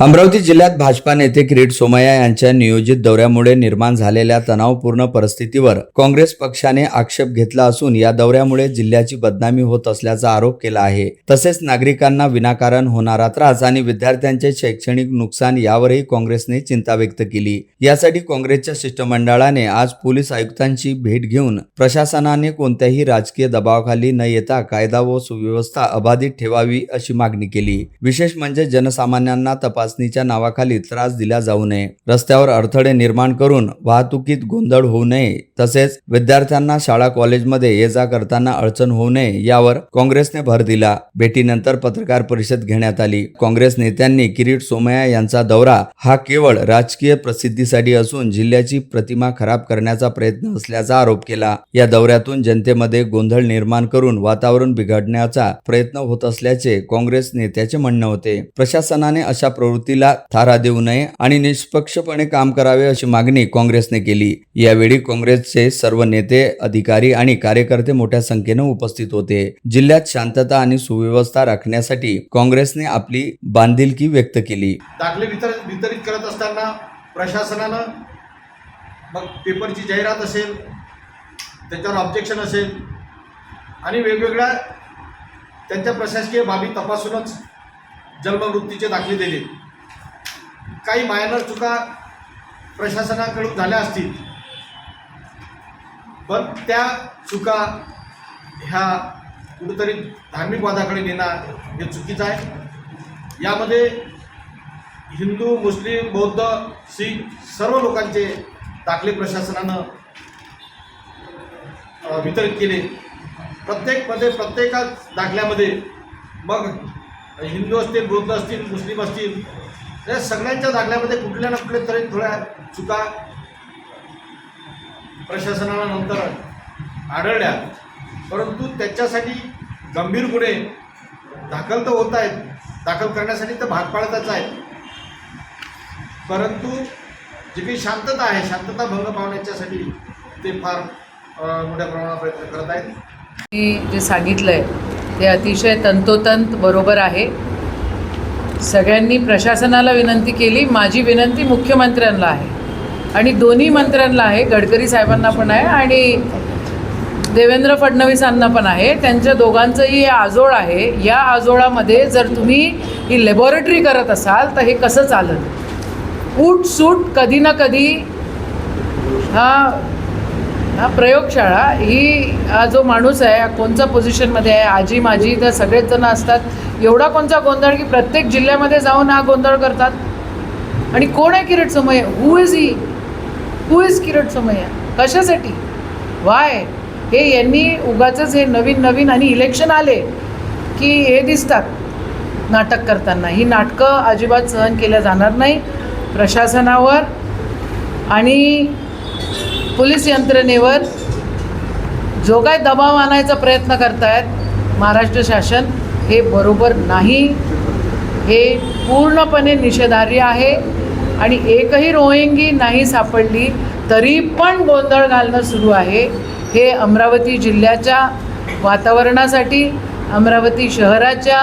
अमरावती जिल्ह्यात भाजपा नेते किरीट सोमय्या यांच्या नियोजित दौऱ्यामुळे निर्माण झालेल्या तणावपूर्ण परिस्थितीवर काँग्रेस पक्षाने आक्षेप घेतला असून या दौऱ्यामुळे जिल्ह्याची बदनामी होत असल्याचा आरोप केला आहे. तसेच नागरिकांना विनाकारण होणारा त्रास आणि विद्यार्थ्यांचे शैक्षणिक नुकसान यावरही काँग्रेसने चिंता व्यक्त केली. यासाठी काँग्रेसच्या शिष्टमंडळाने आज पोलीस आयुक्तांची भेट घेऊन प्रशासनाने कोणत्याही राजकीय दबावाखाली न येता कायदा व सुव्यवस्था अबाधित ठेवावी अशी मागणी केली. विशेष म्हणजे जनसामान्यांना तपास चाचणीच्या नावाखाली त्रास दिला जाऊ नये. रस्त्यावर अडथळे निर्माण करून वाहतुकीत गोंधळ होऊ नये. तसेच विद्यार्थ्यांना शाळा कॉलेजमध्ये ये जा करताना अडचण होऊ नये यावर काँग्रेसने भर दिला. भेटीनंतर पत्रकार परिषद घेण्यात आली. काँग्रेस नेत्यांनी किरीट सोमय्या यांचा दौरा हा केवळ राजकीय प्रसिद्धीसाठी असून जिल्ह्याची प्रतिमा खराब करण्याचा प्रयत्न असल्याचा आरोप केला. या दौऱ्यातून जनतेमध्ये गोंधळ निर्माण करून वातावरण बिघडण्याचा प्रयत्न होत असल्याचे काँग्रेस नेत्याचे म्हणणे होते. प्रशासनाने अशा प्रवृत्तीला थारा देऊ नये आणि निष्पक्षपणे काम करावे अशी मागणी काँग्रेसने केली. यावेळी काँग्रेसचे सर्व नेते अधिकारी आणि कार्यकर्ते मोठ्या संख्येनं उपस्थित होते. जिल्ह्यात शांतता आणि सुव्यवस्था राखण्यासाठी काँग्रेसने आपली बांधिलकी व्यक्त केली. दाखले वितरित करत असताना प्रशासनानं मग पेपरची जाहिरात असेल त्याच्यावर ऑब्जेक्शन असेल आणि वेगवेगळ्या त्यांच्या प्रशासकीय बाबी तपासूनच जन्मवृत्तीचे दाखले दिले. काही मायनर चुका प्रशासनाकडून झाल्या असतील. पण त्या चुका ह्या कुठेतरी धार्मिक वादाकडे नेणार हे चुकीचं आहे. यामध्ये हिंदू मुस्लिम बौद्ध शीख सर्व लोकांचे दाखले प्रशासनानं वितरित केले. प्रत्येकमध्ये प्रत्येका दाखल्यामध्ये मग हिंदू असतील बौद्ध असतील मुस्लिम असतील या सगळ्यांच्या दाखल्यामध्ये कुठल्या ना कुठल्या तरी थोड्या चुका प्रशासनाला नंतर आढळल्या. परंतु त्याच्यासाठी गंभीर गुन्हे दाखल तर होत आहेत. दाखल करण्यासाठी तर भाग पाडतच आहेत. परंतु जी काही शांतता आहे शांतता भंग पावण्याच्यासाठी ते फार मोठ्या प्रमाणात प्रयत्न करत आहेत. मी जे सांगितलं आहे ते अतिशय तंतोतंत बरोबर आहे. सगळ्यांनी प्रशासनाला विनंती केली. माझी विनंती मुख्यमंत्र्यांना आहे. आणि दोन्ही मंत्र्यांना आहे. गडकरी साहेबांना पण आहे आणि देवेंद्र फडणवीसांना पण आहे. त्यांच्या दोघांचंही हे आजोळ आहे. या आजोळामध्ये जर तुम्ही ही लॅबॉरेटरी करत असाल तर हे कसं चालत? उठ सूट कधी ना कधी हा हा प्रयोगशाळा ही हा जो माणूस आहे हा कोणत्या पोझिशनमध्ये आहे आजी माझी तर सगळेच जण असतात. एवढा कोणता गोंधळ की प्रत्येक जिल्ह्यामध्ये जाऊन हा गोंधळ करतात? आणि कोण आहे Kirit Somaiya? Who is he who is Kirit Somaiya? कशासाठी? वाय हे यांनी उगाचंच हे नवीन नवीन आणि इलेक्शन आले की हे दिसतात नाटक करताना. ही नाटकं अजिबात सहन केल्या जाणार नाही प्रशासनावर. आणि पोलीस यंत्रणेवर जो काय दबाव आणायचा प्रयत्न करतायत महाराष्ट्र शासन हे बरोबर नाही. हे पूर्णपणे निषेधार्य आहे आणि एकही रोहिंगी नाही सापडली तरी पण गोंधळ घालणं सुरू आहे. हे अमरावती जिल्ह्याच्या वातावरणासाठी अमरावती शहराच्या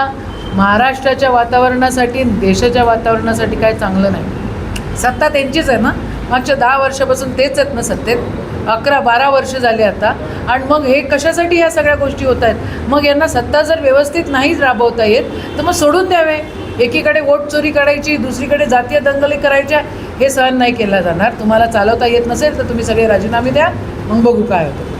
महाराष्ट्राच्या वातावरणासाठी देशाच्या वातावरणासाठी काय चांगलं नाही. सत्ता त्यांचीच आहे ना? मागच्या दहा वर्षापासून तेच आहेत ना सत्तेत. अकरा बारा वर्ष झाले आता. आणि मग हे कशासाठी ह्या सगळ्या गोष्टी होत आहेत? मग यांना सत्ता जर व्यवस्थित नाहीच राबवता येत तर मग सोडून द्यावे. एकीकडे वोट चोरी करायची दुसरीकडे जातीय दंगली करायच्या हे सहन नाही केलं जाणार. तुम्हाला चालवता येत नसेल तर तुम्ही सगळे राजीनामे द्या. मग बघू काय होतं.